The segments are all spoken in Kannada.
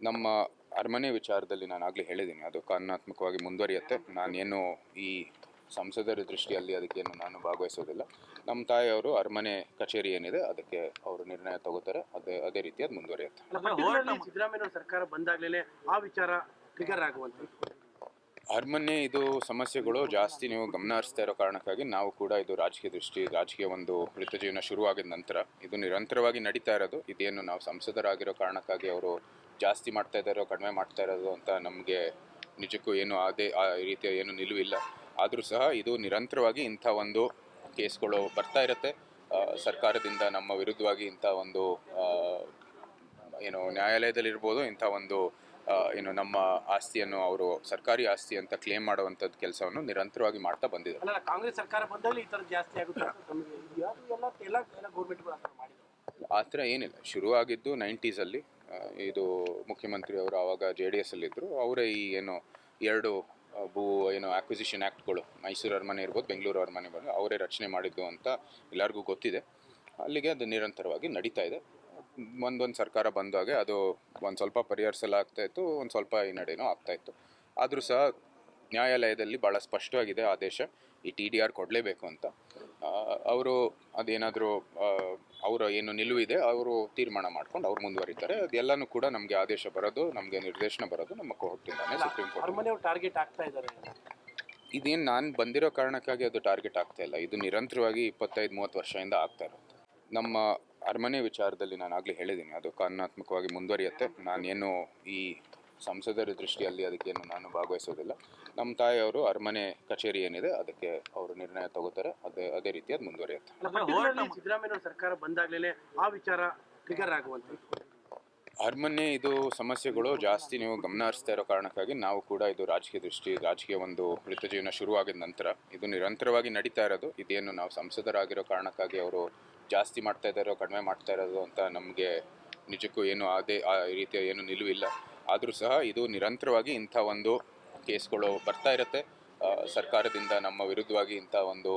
ನಮ್ಮ ಅರಮನೆ ವಿಚಾರದಲ್ಲಿ ನಾನು ಆಗಲೇ ಹೇಳಿದ್ದೀನಿ ಅದು ಕಾನೂನಾತ್ಮಕವಾಗಿ ಮುಂದುವರಿಯುತ್ತೆ. ನಾನೇನು ಈ ಸಂಸದರ ದೃಷ್ಟಿಯಲ್ಲಿ ಅದಕ್ಕೇನು ನಾನು ಭಾಗವಹಿಸೋದಿಲ್ಲ. ನಮ್ಮ ತಾಯಿಯವರು ಅರಮನೆ ಕಚೇರಿ ಏನಿದೆ ಅದಕ್ಕೆ ಅವರು ನಿರ್ಣಯ ತಗೋತಾರೆ ಅದೇ ಅದೇ ರೀತಿ ಅದು ಮುಂದುವರಿಯುತ್ತೆ ಸಿದ್ದರಾಮಯ್ಯ ಸರ್ಕಾರ ಬಂದಾಗಲೇ ಆ ವಿಚಾರ ಟ್ರಿಗರ್ ಆಗುವಂತ. ಅರಮನೆ ಇದು ಸಮಸ್ಯೆಗಳು ಜಾಸ್ತಿ ನೀವು ಗಮನ ಹರಿಸ್ತಾ ಇರೋ ಕಾರಣಕ್ಕಾಗಿ ನಾವು ಕೂಡ ಇದು ರಾಜಕೀಯ ದೃಷ್ಟಿ, ರಾಜಕೀಯ ಒಂದು ವೃತ್ತ ಜೀವನ ಶುರುವಾಗಿದ ನಂತರ ಇದು ನಿರಂತರವಾಗಿ ನಡೀತಾ ಇರೋದು. ಇದೇನು ನಾವು ಸಂಸದರಾಗಿರೋ ಕಾರಣಕ್ಕಾಗಿ ಅವರು ಜಾಸ್ತಿ ಮಾಡ್ತಾ ಇದ್ದಾರೋ, ಕಡಿಮೆ ಮಾಡ್ತಾ ಇರೋದು ಅಂತ ನಮಗೆ ನಿಜಕ್ಕೂ ಏನು ಅದೇ, ಆ ರೀತಿಯ ಏನು ನಿಲುವಿಲ್ಲ. ಆದರೂ ಸಹ ಇದು ನಿರಂತರವಾಗಿ ಇಂಥ ಒಂದು ಕೇಸ್ಗಳು ಬರ್ತಾ ಇರುತ್ತೆ. ಸರ್ಕಾರದಿಂದ ನಮ್ಮ ವಿರುದ್ಧವಾಗಿ ಇಂಥ ಒಂದು ಏನು ನ್ಯಾಯಾಲಯದಲ್ಲಿರ್ಬೋದು ಇಂಥ ಒಂದು ಏನು ನಮ್ಮ ಆಸ್ತಿಯನ್ನು ಅವರು ಸರ್ಕಾರಿ ಆಸ್ತಿ ಅಂತ ಕ್ಲೇಮ್ ಮಾಡುವಂಥದ್ದು ಕೆಲಸವನ್ನು ನಿರಂತರವಾಗಿ ಮಾಡ್ತಾ ಬಂದಿದ್ದಾರೆ. ಅಲ್ಲ ಕಾಂಗ್ರೆಸ್ ಸರ್ಕಾರ ಬಂದಲ್ಲಿ ಈ ತರ ಜಾಸ್ತಿ ಆಗುತ್ತೆ ಆ ಥರ ಏನಿಲ್ಲ. ಶುರು ಶುರುವಾಗಿದ್ದು ನೈಂಟೀಸಲ್ಲಿ ಇದು ಮುಖ್ಯಮಂತ್ರಿ ಅವರು ಆವಾಗ ಜೆ ಡಿ ಎಸ್ ಅಲ್ಲಿದ್ದರು ಅವರೇ ಈ ಏನು ಎರಡು ಭೂ ಏನು ಆಕ್ವಿಸಿಷನ್ ಆ್ಯಕ್ಟ್ಗಳು ಮೈಸೂರು ಅರಮನೆ ಇರ್ಬೋದು ಬೆಂಗಳೂರು ಅರಮನೆ ಇರ್ಬೋದು ಅವರೇ ರಚನೆ ಮಾಡಿದ್ದು ಅಂತ ಎಲ್ಲರಿಗೂ ಗೊತ್ತಿದೆ. ಅಲ್ಲಿಗೆ ಅದು ನಿರಂತರವಾಗಿ ನಡೀತಾ ಇದೆ. ಒಂದೊಂದು ಸರ್ಕಾರ ಬಂದಾಗೆ ಅದು ಒಂದು ಸ್ವಲ್ಪ ಪರಿಹರಿಸಲಾಗ್ತಾ ಇತ್ತು ಒಂದು ಸ್ವಲ್ಪ ಈ ನಡೆನೂ ಆಗ್ತಾ ಇತ್ತು. ಆದರೂ ಸಹ ನ್ಯಾಯಾಲಯದಲ್ಲಿ ಭಾಳ ಸ್ಪಷ್ಟವಾಗಿದೆ ಆದೇಶ ಈ ಟಿ ಡಿ ಆರ್ ಕೊಡಲೇಬೇಕು ಅಂತ. ಅವರು ಅದೇನಾದರೂ ಅವರ ಏನು ನಿಲುವಿದೆ ಅವರು ತೀರ್ಮಾನ ಮಾಡ್ಕೊಂಡು ಅವ್ರು ಮುಂದುವರಿತಾರೆ. ಅದೆಲ್ಲನೂ ಕೂಡ ನಮಗೆ ಆದೇಶ ಬರೋದು ನಮಗೆ ನಿರ್ದೇಶನ ಬರೋದು ನಮ್ಮ ಕೋರ್ಟಿಂದಾನೆ ಸುಪ್ರೀಂ ಕೋರ್ಟ್ ಟಾರ್ಗೆಟ್ ಆಗ್ತಾ ಇದ್ದಾರೆ. ಇದೇನು ನಾನು ಬಂದಿರೋ ಕಾರಣಕ್ಕಾಗಿ ಅದು ಟಾರ್ಗೆಟ್ ಆಗ್ತಾ ಇಲ್ಲ. ಇದು ನಿರಂತರವಾಗಿ ಇಪ್ಪತ್ತೈದು ಮೂವತ್ತು ವರ್ಷದಿಂದ ಆಗ್ತಾ ಇರುತ್ತೆ. ನಮ್ಮ ಅರಮನೆ ವಿಚಾರದಲ್ಲಿ ನಾನು ಆಗಲೇ ಹೇಳಿದ್ದೀನಿ ಅದು ಕಾನೂನಾತ್ಮಕವಾಗಿ ಮುಂದುವರಿಯುತ್ತೆ. ನಾನೇನು ಈ ಸಂಸದರ ದೃಷ್ಟಿಯಲ್ಲಿ ಅದಕ್ಕೇನು ನಾನು ಭಾಗವಹಿಸೋದಿಲ್ಲ. ನಮ್ಮ ತಾಯಿಯವರು ಅರಮನೆ ಕಚೇರಿ ಏನಿದೆ ಅದಕ್ಕೆ ಅವರು ನಿರ್ಣಯ ತಗೋತಾರೆ ಅದೇ ಅದೇ ರೀತಿ ಅದು ಮುಂದುವರಿಯುತ್ತೆ ಸಿದ್ದರಾಮಯ್ಯ ಸರ್ಕಾರ ಬಂದಾಗಲೇ ಆ ವಿಚಾರ ಟ್ರಿಗರ್ ಆಗುವಂತ. ಅರಮನೆ ಇದು ಸಮಸ್ಯೆಗಳು ಜಾಸ್ತಿ ನೀವು ಗಮನ ಹರಿಸ್ತಾ ಇರೋ ಕಾರಣಕ್ಕಾಗಿ ನಾವು ಕೂಡ ಇದು ರಾಜಕೀಯ ದೃಷ್ಟಿ, ರಾಜಕೀಯ ಒಂದು ವೃತ್ತ ಜೀವನ ಶುರುವಾಗಿದ ನಂತರ ಇದು ನಿರಂತರವಾಗಿ ನಡೀತಾ ಇರೋದು. ಇದೇನು ನಾವು ಸಂಸದರಾಗಿರೋ ಕಾರಣಕ್ಕಾಗಿ ಅವರು ಜಾಸ್ತಿ ಮಾಡ್ತಾ ಇದ್ದಾರೋ, ಕಡಿಮೆ ಮಾಡ್ತಾ ಇರೋದು ಅಂತ ನಮಗೆ ನಿಜಕ್ಕೂ ಏನು ಅದೇ, ಆ ರೀತಿಯ ಏನು ನಿಲುವಿಲ್ಲ. ಆದರೂ ಸಹ ಇದು ನಿರಂತರವಾಗಿ ಇಂಥ ಒಂದು ಕೇಸ್ಗಳು ಬರ್ತಾ ಇರುತ್ತೆ. ಸರ್ಕಾರದಿಂದ ನಮ್ಮ ವಿರುದ್ಧವಾಗಿ ಇಂಥ ಒಂದು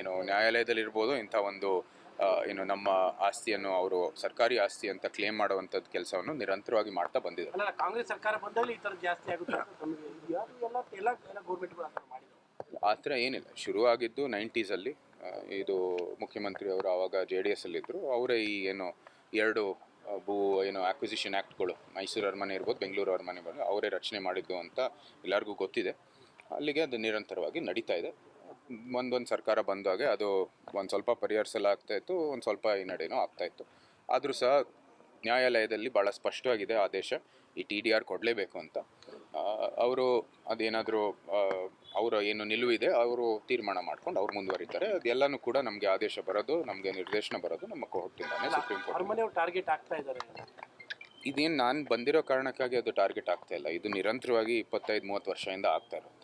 ಏನು ನ್ಯಾಯಾಲಯದಲ್ಲಿರ್ಬೋದು ಇಂಥ ಒಂದು ಏನು ನಮ್ಮ ಆಸ್ತಿಯನ್ನು ಅವರು ಸರ್ಕಾರಿ ಆಸ್ತಿ ಅಂತ ಕ್ಲೇಮ್ ಮಾಡುವಂಥದ್ದು ಕೆಲಸವನ್ನು ನಿರಂತರವಾಗಿ ಮಾಡ್ತಾ ಬಂದಿದ್ದಾರೆ. ಅಲ್ಲ ಕಾಂಗ್ರೆಸ್ ಸರ್ಕಾರ ಬಂದಲ್ಲಿ ಈ ತರ ಜಾಸ್ತಿ ಆಗುತ್ತೆ ಆ ಥರ ಏನಿಲ್ಲ. ಶುರು ಶುರುವಾಗಿದ್ದು ನೈಂಟೀಸಲ್ಲಿ ಇದು ಮುಖ್ಯಮಂತ್ರಿ ಅವರು ಆವಾಗ ಜೆ ಡಿ ಎಸ್ ಅಲ್ಲಿದ್ದರು ಅವರೇ ಈ ಏನು ಎರಡು ಭೂ ಏನು ಆಕ್ವಿಸಿಷನ್ ಆ್ಯಕ್ಟ್ಗಳು ಮೈಸೂರು ಅರಮನೆ ಇರ್ಬೋದು ಬೆಂಗಳೂರು ಅರಮನೆ ಇರ್ಬೋದು ಅವರೇ ರಚನೆ ಮಾಡಿದ್ದು ಅಂತ ಎಲ್ಲರಿಗೂ ಗೊತ್ತಿದೆ. ಅಲ್ಲಿಗೆ ಅದು ನಿರಂತರವಾಗಿ ನಡೀತಾ ಇದೆ. ಒಂದೊಂದು ಸರ್ಕಾರ ಬಂದಾಗೆ ಅದು ಒಂದು ಸ್ವಲ್ಪ ಪರಿಹರಿಸಲಾಗ್ತಾ ಇತ್ತು ಒಂದು ಸ್ವಲ್ಪ ಈ ನಡೆನೂ ಆಗ್ತಾ ಇತ್ತು. ಆದರೂ ಸಹ ನ್ಯಾಯಾಲಯದಲ್ಲಿ ಭಾಳ ಸ್ಪಷ್ಟವಾಗಿದೆ ಆದೇಶ ಈ ಟಿ ಡಿ ಆರ್ ಕೊಡಲೇಬೇಕು ಅಂತ. ಅವರು ಅದೇನಾದರೂ ಅವರ ಏನು ನಿಲುವಿದೆ ಅವರು ತೀರ್ಮಾನ ಮಾಡ್ಕೊಂಡು ಅವ್ರು ಮುಂದುವರಿತಾರೆ. ಅದೆಲ್ಲನೂ ಕೂಡ ನಮಗೆ ಆದೇಶ ಬರೋದು ನಮಗೆ ನಿರ್ದೇಶನ ಬರೋದು ನಮ್ಮ ಕೋರ್ಟಿಂದಾನೆ ಸುಪ್ರೀಂ ಕೋರ್ಟ್ ಟಾರ್ಗೆಟ್ ಆಗ್ತಾ ಇದ್ದಾರೆ. ಇದೇನು ನಾನು ಬಂದಿರೋ ಕಾರಣಕ್ಕಾಗಿ ಅದು ಟಾರ್ಗೆಟ್ ಆಗ್ತಾ ಇಲ್ಲ. ಇದು ನಿರಂತರವಾಗಿ ಇಪ್ಪತ್ತೈದು ಮೂವತ್ತು ವರ್ಷದಿಂದ ಆಗ್ತಾ ಇರೋದು.